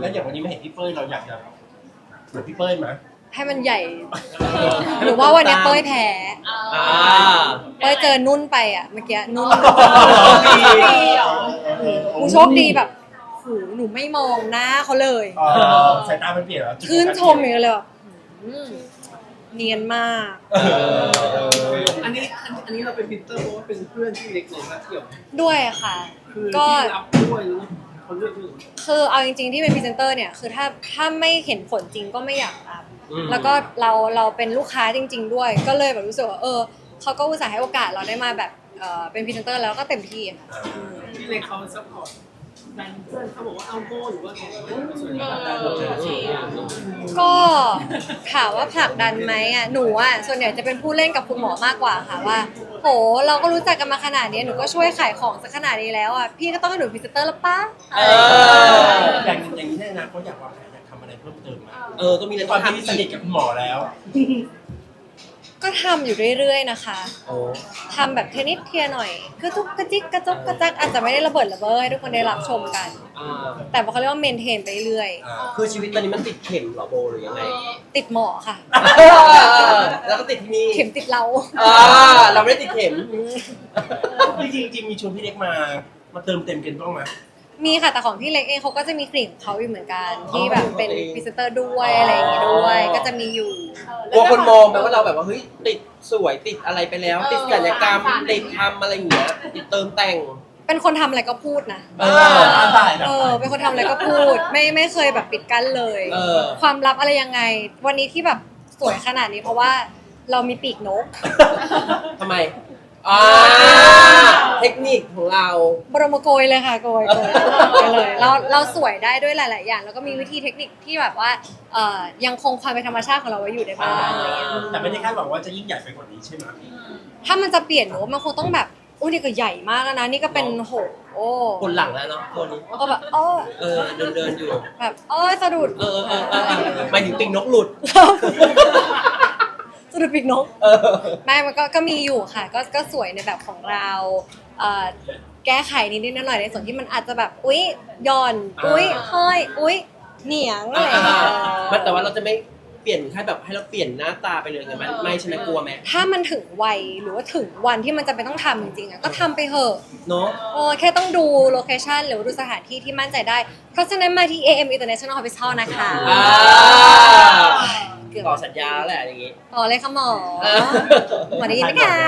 แล้วอย่างวันนี้ไม่เห็นพี่เป้ยเราอยากจะเหมือนพี่เป้ยไหมให้มันใหญ่ หรือว่าวันเนี้ยเป้ยแพ้ อ่า เป้ยเจอนุ่นไปอะเมื่อกี้นุ่นดีกูโชคดีแบบหูหนูไม่มองหน้าเขาเลย เออสายตามันเปลี่ยนแล้วชื่นชมอย่างเงี้ยเลยแบบหืมเนียนมาก เอออันนี้อันอันนี้เราเป็นพิเตอร์เพราะว่าเป็นเพื่อนที่เล็กเลยนะเกี่ยวด้วยค่ะ คือก็ที่รับด้วยหรือว่า เขาเลือกด้วยคือเอาจริงๆที่เป็นพรีเซนเตอร์เนี่ยคือถ้าถ้าไม่เห็นผลจริงก็ไม่อยากรับ อืม แล้วก็เราเราเป็นลูกค้าจริง ๆ ด้วย ก็เลยแบบรู้สึกว่าเออเขาก็อุตส่าห์ให้โอกาสเราได้มาแบบเออเป็นพรีเซนเตอร์แล้วก็เต็มที่ค่ะที่เล็กเขาซัพพอร์ตแบรนด์เพื่อนเขาบอกว่าเอาโก้หรือว่าไงส่วนใหญ่ก็ถามว่าผลักดันไหมอะหนูอะส่วนใหญ่จะเป็นผู้เล่นกับคุณหมอมากกว่าค่ะว่าโหเราก็รู้จักกันมาขนาดนี้หนูก็ช่วยขายของสักขนาดนี้แล้วอะพี่ก็ต้องให้หนูพรีเซนเตอร์แล้วป้าเอออย่างอย่างนี้แน่นะเขาอยากวางแผนอยากทำอะไรเพิ่มเติมไหมเออก็มีอะไรความทำที่สนิทกับคุณหมอแล้ว ก็ทำอยู่เรื่อยๆนะคะโอ้ทำแบบเทนิสเทียหน่อยคือทุกกระจิกกระจกกระจักอาจจะไม่ได้ระเบิดระเบ้อให้ทุกคนได้รับชมกัน อ่าแต่เขาเรียกว่าเมนเทนไปเรื่อยอ่าคือชีวิตตอนนี้มันติดเข็มเหรอโบหรือยังไง ติดหมอค่ะ แล้วก็ติดที่นี่เข็มติดเรา อ่าเราไม่ได้ติดเข็ม จริงๆจริงๆมีชวนพี่เล็กมา มาเติมเต็มกันบ้างไหม มีค่ะแต่ของพี่เล็กเองเขาก็จะมีกลิ่นของเขาอยู่เหมือนกัน ที่แบบเป็นพรีเซนเตอร์ด้วยอะไรอย่างงี้ด้วย ก็จะมีอยู่ กลัวคนมองแบบว่าเราแบบว่าเฮ้ยติดสวยติดอะไรไปแล้ว ติดศัลยกรรมติดทำอะไรอย่างเงี้ยติดเติมแต่ง เป็นคนทำอะไรก็พูดนะ เอเอออถ่ายเออเป็นคนทำอะไรก็พูด ไม่ไม่เคยแบบปิดกั้นเลย เออ ความลับอะไรยังไง วันนี้ที่แบบสวยขนาดนี้เพราะว่าเรามีปีกนก ทำไม อ่าเทคนิคของเรา บรมโกยเลยค่ะโกยโกยโกยเลยเราเราสวยได้ด้วยหลาย ๆ อย่าง แล้วก็มีวิธีเทคนิคที่แบบว่าเอ่อยังคงความเป็นธรรมชาติของเราไว้อยู่ในบ้านอะไรอย่างเงี้ยแต่ไม่ได้คาดหวังว่าจะยิ่งใหญ่ไปกว่านี้ใช่ไหมถ้ามันจะเปลี่ยนหนูว่ามันคงต้องแบบโอ้นี่ก็ใหญ่มากแล้วนะนี่ก็เป็นโหโอ้คนหลังแล้วเนาะคนนี้ ก็แบบโอ้เออเดินเดินอยู่ แบบโอ้ยสะดุดเออเออเออเออหมายถึงปิงนกหลุด สะดุดปีกนกเออไม่มันก็ก็มีอยู่ค่ะ ก็ก็สวยในแบบของเราเอ่อแก้ไขนิดๆหน่อยๆในส่วนที่มันอาจจะแบบอุ๊ยหย่อนอุ๊ยห้อยอุ๊ยเหนียงอะไรอย่างเงี้ย มันแต่ว่าเราจะไม่เปลี่ยนแค่แบบให้เราเปลี่ยนหน้าตาไปเลยไงมันไม่ใช่ไหมกลัวไหมถ้ามันถึงวัยหรือว่าถึงวันที่มันจะเป็นต้องทำจริงๆอะก็ทำไปเถอะเนาะโอ้แค่ต้องดูโลเคชันหรือว่าดูสถานที่ที่มั่นใจได้ เพราะฉะนั้นมาที่ AM International Hospital นะคะ อ่า เกือบต่อสัญญาแล้วแหละอย่างงี้ ต่อเลยค่ะหมอเออหมอได้ยินไหมคะ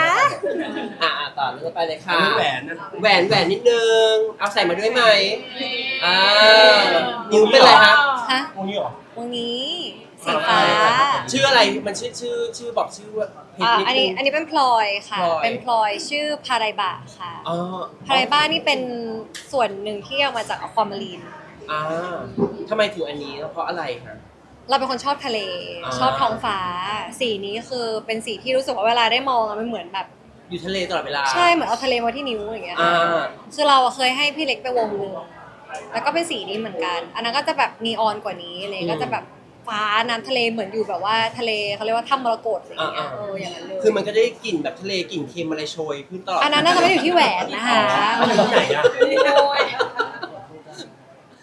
อ่าต่อเรื่องไปเลยอัค่ะนนี้แหวนนั่นแหวนแหวนนิดนึง เอาใส่มาด้วยไหมอ่านิ้วเป็นไรคะฮะพวกนี้เหรอวงนี้สีฟ้าชื่ออะไรมันชื่อชื่อชื่อบอกชื่อว่าเพชอ่ารนิดอันนึนี้งอันนี้เป็นพลอยค่ะพลอยเป็นพลอยชื่อพาไรบะค่ะอ๋อพาไรบะนี่เป็นส่วนหนึ่งที่เอามาจากอความารีนอ่าทำไมถึงอันนี้แล้วเพราะอะไรคะ เราเป็นคนชอบทะเล อ่า ชอบท้องฟ้า สีนี้คือเป็นสีที่รู้สึกว่าเวลาได้มองอะมันเหมือนแบบ อยู่ทะเลตลอดเวลาใช่เหมือนเอาทะเลมาที่นิ้วอย่างเงี้ยอ่า คือเราอะเคยให้พี่เล็กไปวงหนึ่งแล้วก็เป็นสีนี้เหมือนกัน อันนั้นก็จะแบบนีออนกว่านี้อะไรอืมก็จะแบบฟ้าน้ำทะเลเหมือนอยู่แบบว่าทะเลเขาเรียกว่าถ้ำมรกตอะไรอย่างเงี้ยอ่าๆ เอออย่างนั้นเลยคือมันก็ได้กลิ่นแบบทะเลกลิ่นเค็มอะไรโชยขึ้นตลอดอันนั้นน่าจะไม่ได้อยู่ที่แหวนนะคะ มันอยู่ที่ไหนอะ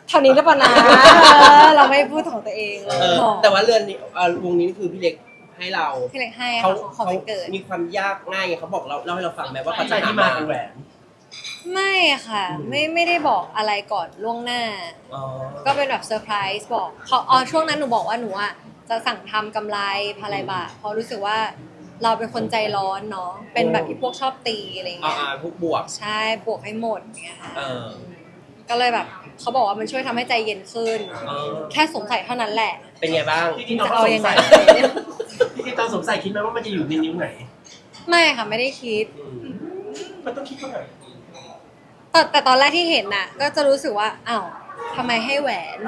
เท่านี้หรือเปล่านะเราไม่พูดของตัวเองเออแต่ว่าเรือนนี้เอ่อวงนี้คือพี่เล็กให้เราพี่เล็กให้เขาค่ะของเขาวันเกิด มีความยากง่ายไงเขาบอกเราเล่าให้เราฟังไหมว่าเขาจะใช่หาที่มามาคือแหวนไม่ค่ะ ไม่ไม่ได้บอกอะไรก่อนล่วงหน้า อ๋อ ก็เป็นแบบเซอร์ไพรส์บอกเขาอ๋อช่วงนั้นหนูบอกว่าหนูอะจะสั่งทำกำไรพาไรบะเพราะรู้สึกว่าเราเป็นคนใจร้อนเนาะเป็นแบบที่พวกชอบตีอะไรอย่างอ่าเงี้ยอ่าพวกบวก ใช่บวกให้หมดอย่างเงี้ยค่ะเออ ก็เลยแบบเขาบอกว่ามันช่วยทำให้ใจเย็นขึ้น เออแค่สงสัยเท่านั้นแหละ เป็นไงบ้างที่ที่ตอนจะเขาเอาสยังงไง สัยที่ที่ตอนสงสัยคิดไหมว่ามันจะอยู่ในนิ้วไหนไม่ค่ะไม่ได้คิดมันต้องคิดว่าไหนแต่แต่ตอนแรกที่เห็นน่ะ ก็จะรู้สึกว่าอ้าวทำไมให้แหวน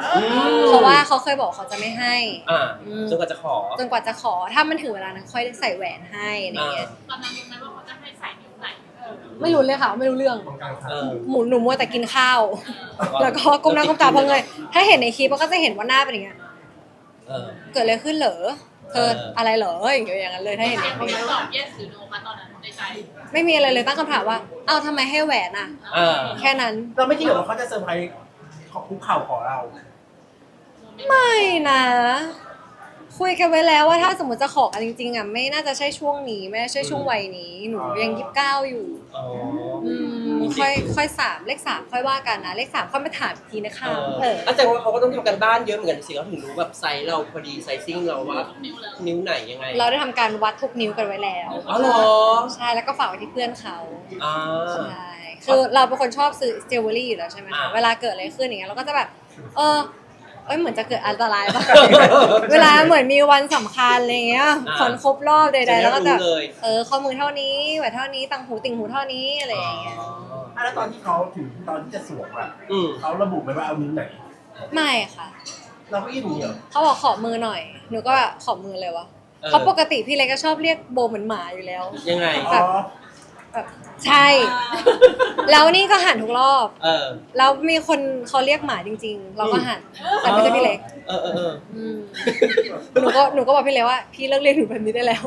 เพราะว่าเขาเคยบอกเขาจะไม่ให้ อ่าอืม จนกว่าจะขอจนกว่าจะขอถ้ามันถึงเวลานั้นค่อยใส่แหวนให้อะไรเงี้ยตอนนั้นรู้ไหมว่าเขาจะให้ใส่นิ้วไหนเออ ไม่รู้เลยค่ะ ไม่รู้เรื่องตรงกลางครับเออ หมูหนูมัวแต่กินข้าว แล้วก็ก้มหน้าก้มตาเพราะเงยถ้าเห็นในคลิปมันก็จะเห็นว่าหน้าเป็นอย่างเงี้ย เออ เกิดอะไรขึ้นเหรอ เธอเออออะไรเหรออย่างเงี้ยอย่างนั้นเลยถ้าเห็นในคเขาลิปตอบ yes หรือ no คะตอนนั้นในใจไม่มีอะไรเลยตั้งคำถามว่า เอ้าทำไมให้แหวนอะ เออ แค่นั้น เราไม่คิดหรอกว่าเขาจะเซอร์ไพรส์ขอคุกเข่าขอเรานะ คุยกันไว้แล้วว่าถ้าสมมติจะขอกันจริงๆอะไม่น่าจะใช่ช่วงนี้ไม่น่าใช่ช่วงวัยนี้ หนูยังยี่สิบเก้าอยู่อ๋อ อืมค่อยค่อยสามเลขสามค่อยว่ากันนะเลขสามค่อยมาถามอีกทีนะคะเอเออออาจารย์ว่าเขาก็ต้องทำกันบ้านเยอะเหมือนกันสิเขาถึงรู้แบบไซส์เราพอดีไซซิ่งเราว่านิ้วแล้วนิ้วไหนยังไงเราได้ทำการวัดทุกนิ้วกันไว้แล้วอ๋อเหรอใช่แล้วก็ฝากไว้ที่เพื่อนเขาอ่า ใช่คือเราเป็นคนชอบซื้อจิวเวลรี่อยู่แล้วใช่ไหมอ่าคะเวลาเกิดอะไรขึ้นอย่างเงี้ยเราก็จะแบบเออ เอ้ยเหมือนจะเกิดอันตรายป่ะ เวลาเหมือนมีวันสำคัญอะไรเงี้ยอ่าคนครบรอบใดๆแล้วก็จะจะได้รู้เลย เออข้อมือเท่านี้แหวนเท่านี้ตังหูติ่งหูเท่านี้อะไรอย่างเงี้ยอะแล้วตอนที่เขาถึงตอนที่จะสวมอะอืมเขาระบุไหมว่าเอานิ้วไหน ไม่ค่ะ เราก็ยิ่งเหนียวเขาบอกขอมือหน่อย หนูก็แบบขอมือเลยวะออเขาปกติพี่เล็กก็ชอบเรียกโบเหมือนหมาอยู่แล้ว ยังไง อ๋อ แบบใช่ แล้วนี่ก็หันทุกรอบ เออ แล้วมีคนเขาเรียกหมาจริง ๆ เราก็หันแต่ไม่ใช่พี่เล็กเออเออเอออืมหนูก็หนูก็บอกพี่เล็กว่า พี่เลิกเรียกหนูแบบนี้ได้แล้ว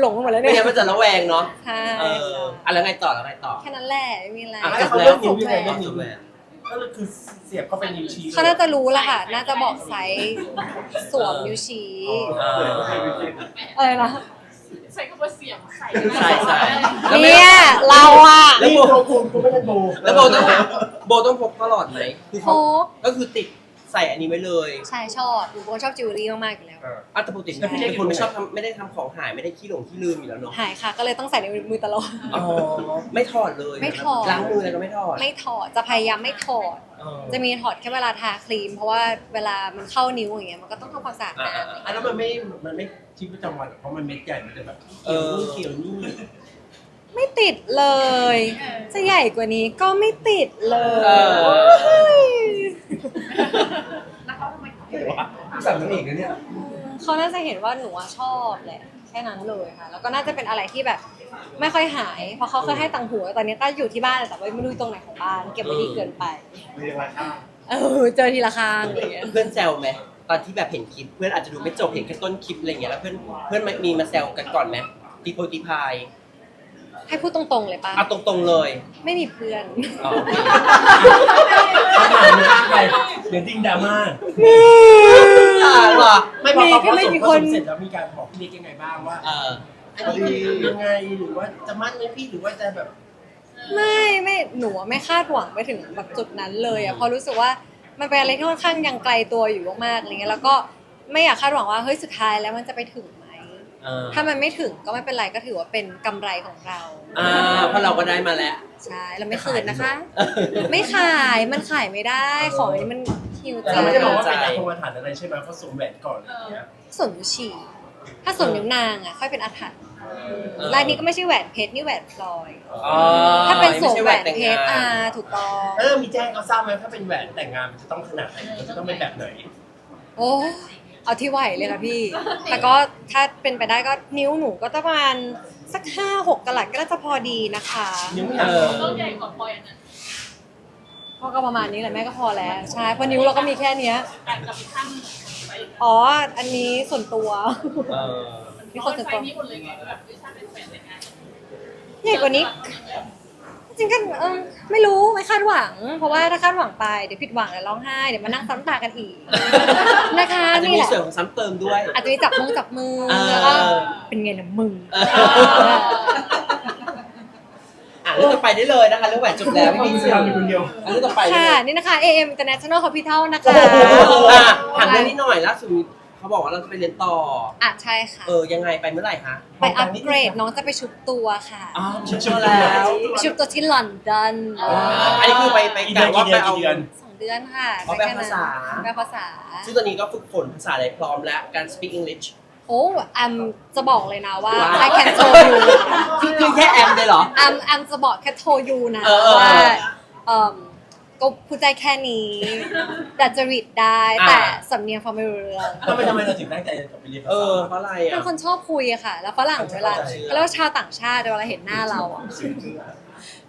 หลงไปหมดแล้วไม่เนี่ยงั้นมันจะระแวงเนาะใช่เอออะแล้วไงต่อแล้วไงต่อแค่นั้นแหละไม่มีอะไรอะแล้วเขาแล้เลืวอกนิ้วยังไงแหวเลือนกนิ้วแหวนก็คือเสียบเข้าไปนิ้วชี้เขาน่าจะรู้ละค่ะ น่าจะบอกไซส์สวมนิ้วชี้ เอออะไรนะ ใส่คำว่าเสียงใส่ใช่ใช่แล้วไม่เนี่ยเราอะแล้วนี่โบโบคุณกูไม่ได้โบแล้วโบต้องโบต้องพกตลอดไหมคือโพเขากก็คือติด ใส่อันนี้ไว้เลยใช่ชอบหนูเป็นคนชอบจิวเวลรี่มากๆอยู่แล้ว อะแต่ปกติเป็นคนไม่ชอบทำไม่ได้ทำของหายไม่ได้ขี้หลงขี้ลืมอยู่แล้วเนาะหายค่ะ ก็เลยต้องใส่ในมือตลอด อ๋อไม่ถอดเลยไม่ถอด ล้างมืออะไรก็ไม่ถอดไม่ถอดจะพยายามไม่ถอดอ๋อจะมีถอดแค่เวลาทาครีม เพราะว่าเวลามันเข้านิ้วอย่างเงี้ยมันก็ต้องทำความสะอาดอ่านะอ่าอะแล้วมันไม่มันไม่ชีวิตประจำวัน เพราะมันเม็ดใหญ่มันจะแบบเออเขียวนี่ ไม่ติดเลย จะใหญ่กว่านี้ก็ไม่ติดเลเออย แล้วเขาทำไมเขาสั่งนางเอกนะเนี่ยเขาน่าจะเห็นว่าหนูอะชอบแหละแค่นั้นเลยค่ะ แล้วก็น่าจะเป็นอะไรที่แบบ ไม่ค่อยหาย เพราะเขาเคยให้ตังค์หัวตอนนี้ก็อยู่ที่บ้านแต่ว่าไม่รู้ตรงไหนของบ้าน เก็บไว้ดีเกินไปเรียกราคาเออเจอทีละครั้งอย่างเงี้ย เพื่อนแซวไหมตอนที่แบบเห็นคลิป เพื่อนอาจจะดูไม่จบเห็นแค่ต้นคลิปอะไรอย่างเงี้ยแล้วเพื่อนเพื่อนมีมาแซวกันก่อนไหมตีโพตีพายให้พูดตรงๆเลยปะเอาตรงๆเลย ไม่มีเพื่อน อ๋อ คำถามเนี่ยไปเดี๋ยวดิ้งดราม่าอ่าเหรอไม่พอมีพอก็ผไม่สมมีผคสนมเสร็จแล้วมีการบอกพี่เล็กยังไงบ้างว่าเอออันนี้คือยังไงหรือว่าจะมั่นไหมพี่หรือว่าจะแบบ ไม่ไม่หนูอะไม่คาดหวังไปถึงแบบจุดนั้นเลยอะเพราะรู้สึกว่ามันเป็นอะไรที่ค่อนข้างยังไกลตัวอยู่มากๆอะไรเงี้ยแล้วก็ไม่อยากคาดหวังว่าเฮ้ยสุดท้ายแล้วมันจะไปถึงไหมเออ ถ้ามันไม่ถึงก็ไม่เป็นไรก็ถือว่าเป็นกำไรของเราอ่าเพราะเราก็ได้มาแล้ว ใช่เราไม่คืนนะคะ ไม่ขายมันขายไม่ได้ ของนี้มันฮิวแต่ใจเราไม่ได้บอกว่าใจเป็นอาคงอาถรรพ์อะไรใช่ไหมเขาสวมแหวนก่อนอะไรอย่างเงี้ยส่วนนิ้วฉี่ถ้าส่วนนิ้วนางอะค่อยเป็นอาถรรพ์ลายนี้ก็ไม่ใช่แหวนเพชรนี่แหวนพลอยอ๋อถ้าเป็นสวมไม่ใช่แหวนแต่งเพงาชรอ่านถูกต้องเออมีแจ้งเขาทราบไหมถ้าเป็นแหวนแต่งงานมันจะต้องขนาดไหนมันจะต้องเป็นแบบไหนโอ้ เอาที่ไหวเลยค่ะพี่ แต่ก็ถ้าเป็นไปได้ก็นิ้วหนูก็จะประมาณสักห้าหกกะลัดก็น่าจะพอดีนะคะ นิ้วใหเอญ่อต้องใหญ่กว่าพลอยอันนั้นพ่อก็ประมาณนี้แหละแม่ก็พอแล้วใช่เพราะนิ้วเราก็มีแค่เนี้ย แต่กับอีกข้างหนึ่งไปอ๋อ อันนี้ส่วนตัว เออนี่คคนนส่วนไฟตัวนี้หมดเลยไงแบบไม่ใช่เป็นแฟนแต่งงานใหญ่กว่านี้ จริงๆก็เออไม่รู้ไม่คาดหวัง เพราะว่าถ้าคาดหวังไปเดี๋ยวผิดหวังเดี๋ยวร้องไห้เดี๋ยวมานั่งซ้ำตากันอีกนะคะอา จจะนี่มีแหละส่วนของซ้ำเติมด้วย อาจจะมีจับมือจับมือเออ แล้วก็เป็นไงล่ะมึงเอออะเรื่องต่อไปได้เลยนะคะเรื่องแหวนจบแล้วไม่มีเสื่อมมีคนเดียวอะเรื่องต่อไปเลยค่ะนี่นะคะ AM International Capital นะคะอะถามเรื่องนี้หน่อยล่าสุดเขาบอกว่าเราจะไปเรียนต่อ อะใช่ค่ะ เออยังไงไปเมื่อไหร่คะไปอัปเกรดน้องจะไปชุบตัวค่ะอ๋อชุดแล้วไปชุบตัวที่ลอนดอนอันนี้คือไปไปกี่กะเดือนว่ากี่ไปเดือนเอากี่เดือนสอง เดือนค่ะอ๋อแปลค่นั้นภาษา แปลภาษา ซึ่งตอนนี้ก็ฝึกฝนภาษาอะไรพร้อมแล้วการ speak English โอ้แอมจะบอกเลยนะว่า ว้าว I can tell you คือคือแค่แอมเลยเหรอ แอมแอมจะบอกแค่โทรยูนะเออเออว่าเอ่มก็พูดใจแค่นี้แต่จริตได้อ่า แต่สำเนียงฟังไม่รู้เรื่องทำไมทำไมเราถึงตั้งใจจะไปเรียนภาเอษาอเพราะอะไรเป็อะนคนชอบคุยอะค่ะ แล้วฝรั่งเวลาเชื่อแล้วชาวต่างชาติเวลาเห็นหน้าเราอะ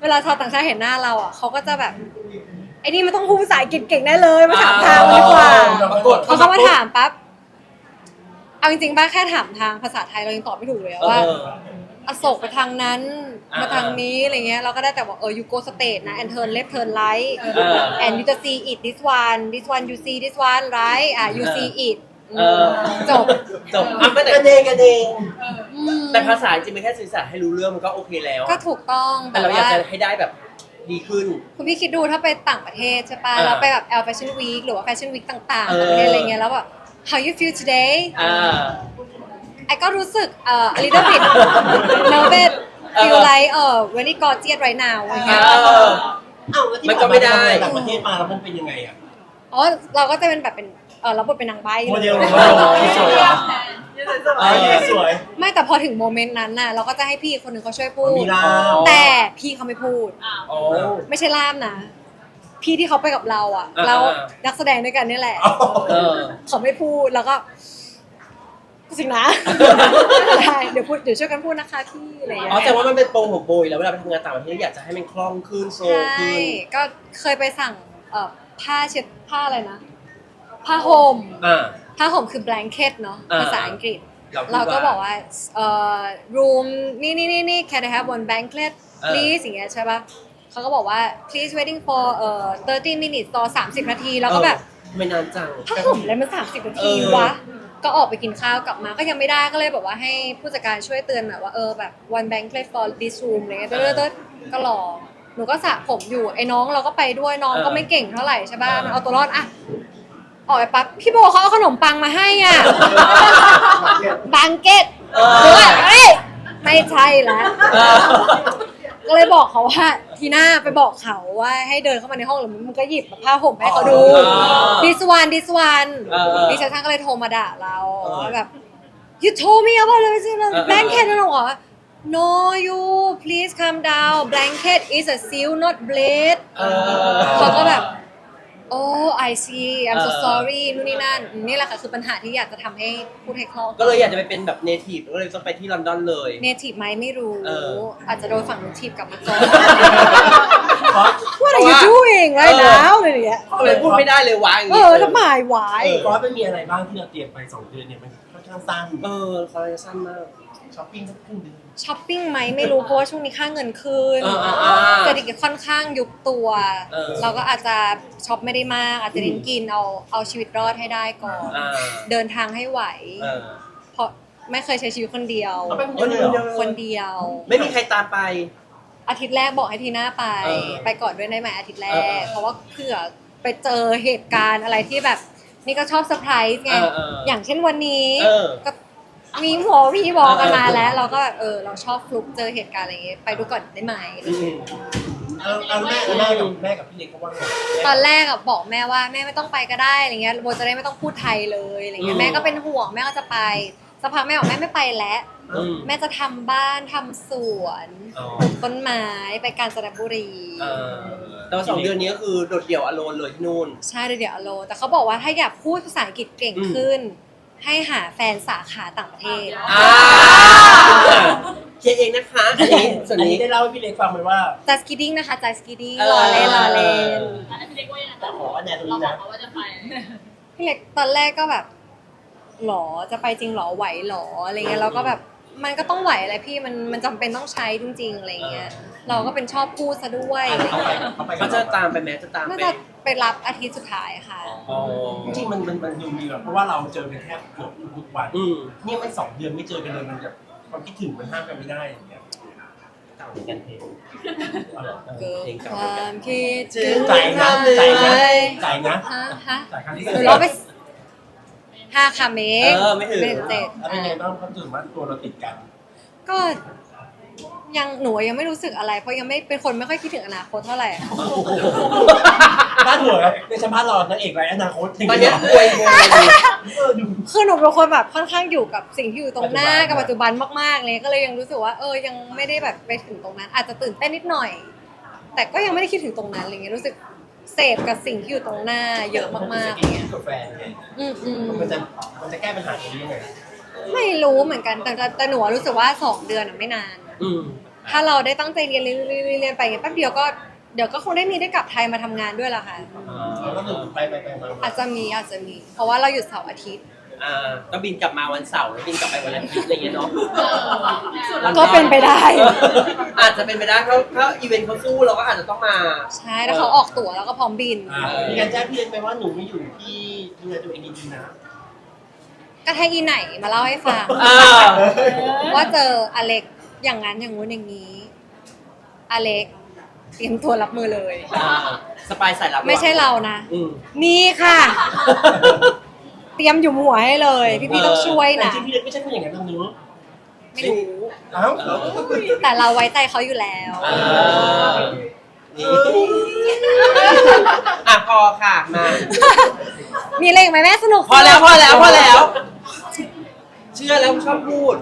เวลาชาวต่างชาติเห็นหน้าเราอะเขาก็จะแบบ ไอ้นี่มันต้องพูดภาษาอังกฤษเก่งได้เลยมาถามทางมันดีกว่าปรากฏพอเขามาถามปั๊บเอาจริงๆป้าแค่ถามทางภาษาไทยเรายังตอบไม่ถูกเลยอะว่า เออ อโศกไปทางนั้นอ่ามาทางนี้อะไรเงี้ยเราก็ได้แต่บอกเออ you go straight นะ and turn left turn right เออ and you just see it this one this one you see this one right อะ you เออ see it เออ จบจบอะไม่แต่กันเองกันเองอืมแต่ภาษาจริงๆเป็นแค่สื่อสารให้รู้เรื่องมันก็โอเคแล้ว ก็ถูกต้องแต่แต่เราอยากว่าจะให้ได้แบบ ดีขึ้น คุณพี่คิดดูถ้าไปต่างประเทศใช่ปะเออเราไปแบบ L Fashion Week หรือว่า Fashion Week ต่างๆเออต่างประเทศอะไรเงี้ยแล้วแบบ how you feel today อ่าไอ้ก็รู้สึกเอ่อ a little bit nervous เออ feel like เออ very gorgeous right now อะไรเอเงี้ย อ เอ้าแล้วที่มันก็ไม่ได้ ต่างประเทศมาแล้วมันเป็นยังไงอะ อ๋อเราก็จะเป็นแบบเป็นเออรับบทเป็นนางใบ้โมเดลเลยโมเดล สวยเหรอ เอเอออสวย ไม่แต่พอถึงโมเมนต์นั้นน่ะเราก็จะให้พี่คนหนึ่งเขาช่วยพูด มีลาแต่พี่เขาไม่พูด โอ้ ไม่ใช่ล่ามนะ พี่ที่เขาไปกับเราอะ อ่าเราอ่านักแสดงด้วยกันนี่แหละ เออ เขาไม่พูดแล้วก็สิงนะ ได้เดี๋ยวพูดเดี๋ยวช่วยกันพูดนะคะพี่อะไรอย่างอ๋อเงี้ยแต่ว่ามันเป็นโปรของโบยแล้วเวลาไปทำงานต่างประเทศอยากจะให้มันคล่องขึ้นโซใช่ขึ้นก็เคยไปสั่งเอ่อผ้าเช็ดผ้าอะไรนะผ้าห่ม อ่า ผ้าห่มคือ blanket เนาะอ่าภาษาอังกฤษ เราพูดเราก็ว่าบอกว่าเอ่อ room นี่นี่นี่นี่ can I have one blanket เออ please อย่างเงี้ยใช่ปะเขาก็บอกว่า please waiting for เอ่อ30 minutes ต่อ30 นาที แล้วก็แบบเออไม่นานจัง ผ้าห่มอะไรมัน 30 นาทีเออ วะ ก็ออกไปกินข้าวกลับมาก็ยังไม่ได้ก็เลยบอกว่าให้ผู้จัดการช่วยเตือนหน่อยว่าเออแบบ one blanket for this room อะไรเงี้ยเต้ดๆก็รอหนูก็สระผมอยู่ไอ้น้องเราก็ไปด้วยน้องก็ไม่เก่งเท่าไหร่ใช่ป่ะมันเอาตัวรอดอะ ออกไปปั๊บพี่โบเขาเอาขนมปังมาให้อะบังเก็ตเออหนูว่าเอ้ยไม่ใช่ละเออก็เลยบอกเขาว่าทีหน้าไปบอกเขาว่าให้เดินเข้ามาในห้องหรือมึงก็หยิบผ้าห่มให้เขาดูอ๋อ this one this one เออเออดิฉันก็เลยโทรมาด่าเราเออว่าแบบ you told me about it เออ blanket นั่นหรอ no you please calm down blanket is a seal not blade เออเขาก็แบบ oh I see I'm so เออ sorry นู่นนี่นั่นนี่แหละค่ะคือปัญหาที่อยากจะทำให้พูดให้คล่อง ก็เลยอยากจะไปเป็นแบบเนทีฟก็เลยต้องไปที่ลอนดอนเลย เนทีฟไหมไม่รู้ เอออาจจะโดนฝั่งนู้นทีบกลับมาก่อน เพราะ What are you doing right now อะไรอย่างเงี้ยก็เลยพูดไม่ได้เลยวะอย่างเองี้ อทำไมวายเพราะมันมีอะไรบ้างที่เราเตรียมไปสองเดือนเนี่ยมันค่อนข้างสั้นเออเขาจะสั้นมาก ช้อปปิ้งสักครึ่งเดือน ช้อปปิ้งไหมไม่รู้เพราะว่าช่วงนี้ค่าเงินขึ้นเอออ่าอ่าเศรษฐกิจค่อนข้างยุบตัว เออ เราก็อาจจะช็อปไม่ได้มาก อาจจะเน้นกินเอาเอาชีวิตรอดให้ได้ก่อน อ่าเดินทางให้ไหว เออเพราะไม่เคยใช้ชีวิตคนเดียว เอาไปคนเดียวเลยเหรอ คนเดียว ไม่มีใครตามไป อาทิตย์แรกบอกให้ทีหน้าไป เออไปก่อนด้วยได้ไหมอาทิตย์แรเออก เออเพราะว่าเผื่อไปเจอเหตุการณ์อะไรที่แบบ นี่ก็ชอบเซอร์ไพรส์ไงเออเอออย่างเช่นวันนี้ เออ ก็ มีหัวมีบอกกันมาเออเออแล้ว เราก็แบบเออเราชอบฟลุกเจอเหตุการณ์อะไรอย่างเงี้ยไปดูก่อนได้ไหมอืมเอาเอาแม่แม่กับแม่กับพี่เล็กเขาว่าไง ตอนแรกอะบอกแม่ว่าแม่ไม่ต้องไปก็ได้อะไรเงี้ยโบจะได้ไม่ต้องพูดไทยเลยอะไรเงี้อืยม แม่ก็เป็นห่วงแม่ก็จะไปสักพักแม่บอกแม่ไม่ไปแล้ว อืม แม่จะทำบ้านทำสวนอ๋อ ปลูกต้นไม้ไปกาญจนบุรีเออแต่ว่าสองเดือนนี้ก็คือโดดเดี่ยวอโลนเลยที่นู่น ใช่เดี๋ยวอโลแต่เขาบอกว่าถ้าอยากพูดภาษาอังกฤษเก่งอืมขึ้น ให้หาแฟนสาขาต่างประเทศ อ่าเคลียร์เองนะคะอันนี้ส่วนอันนี้นี้ได้เล่าให้พี่เล็กฟังไหมว่า จัสกิดดิ้งนะคะจัสกิดดิ้งเออรอเล่นรอเล่นอันนั้นพี่เล็กว่ายังไงแต่ขอคะแนนตรงเรานี้บอกนะเขาว่าจะไปพี่เล็กตอนแรกก็แบบหรอจะไปจริงหรอไหวหรออะไรเงี้ยเราก็แบบ มันก็ต้องไหวอะไรพี่มันมันจำเป็นต้องใช้จริงๆอะไรเงี้ยเราก็เป็นชอบพูดซะด้วยอะไรเขาไปเงี้ยเขาไปเขาจะตามไปไหมจะตามน่าไปจะไปรับอาทิตย์สุดท้ายค่ะอ๋อจริงๆมันมันมันดูมีแบบเพราะว่าเราเจอกันแทบเกือบทุกวันอืมเนี่ยมันสองเดือนไม่เจอกันเลยมันแบบความคิดถึงมันห้ามกันไม่ได้อย่างเงี้ยเก่าเหมือนกันเพลงเอาเหรอเกิดเพลงเก่าความคิดถึงใจนะใจนะใจนะฮะฮะจ่ายครั้งที่หนูร้องไป ห้าคำเองเออไม่ถึงไม่ถึงเจ็ดแล้วเป็นไงบ้างความรู้สึกว่าตัวเราติดกัน ก็ยังหนูยังไม่รู้สึกอะไร เพราะยังไม่เป็นคนไม่ค่อยคิดถึงอนาคตเท่าไหร่ บ้านหัวในชั้นบ้านเรานางเอกไรอนาคตจริงตอนเนี้ยอวยงงเออดู คือหนูเป็นคนแบบค่อนข้างอยู่กับสิ่งที่อยู่ตรงหน้าปักับจจุบันปัจจุบันมากๆเลยก็เลยยังรู้สึกว่าเออยังไม่ได้แบบไปถึงตรงนั้น อาจจะตื่นเต้นนิดหน่อย แต่ก็ยังไม่ได้คิดถึงตรงนั้นอะไรเงี้ยรู้สึก เสพกับสิ่งที่อยู่ตรงหน้าเยอะมากๆอะไรเงี้ยกับแฟนไงอืมอืมมันจะมันจะแก้ปัญหาตรงนี้ยังไงไม่รู้เหมือนกันแต่แต่แต่หนูอะรู้สึกว่าสองเดือนอะไม่นาน อืมถ้าเราได้ตั้งใจเรียนเรียนเรียนเรียนเรียนไปเงี้ยแป๊บเดียวก็เดี๋ยวก็คงได้มีได้กลับไทยมาทำงานด้วยล่ะค่ะเราก็คือไปไปไปมาอาจจะมีอาจจะมี เพราะว่าเราหยุดเสาร์อาทิตย์ อ่าก็บินกลับมาวันเสาร์แล้วบินกลับไปวันอาทิตย์อะไรอย่างเงี้ยเนาะก็เป็นไปได้เอออาจจะเป็นไปได้เพราะถ้าอีเวนต์เขาสู้เราก็อาจจะต้องมา ใช่แล้วเขาออกตั๋วแล้วก็พร้อมบิน อ่ามีการแจ้งพี่เล็กไปว่าหนูไม่อยู่ที่ดูแลตัวเองดีๆนะ ก็ให้อีไหนมาเล่าให้ฟังอ่าว่าเจออเล็กอย่างนั้นอย่างงู้นอย่างนี้ อเล็กเตรียมตัวรับมือเลย อ่าสปายใส่รับไม่ใช่เรานะ อืมนี่ค่ะ เตรียมอยู่หัวให้เลย พี่ๆต้องช่วยแต่นะจริงๆพี่เล็กไม่ใช่คนอย่างนั้นนะหนูไม่รู้เอ้าแต่เราไว้ใจเขาอยู่แล้ว อ่านี่อะพอค่ะมา มีอะไรอีกไหมแม่สนุก พอแล้วพอแล้วพอแล้ว เชื่อแล้วชอบพูด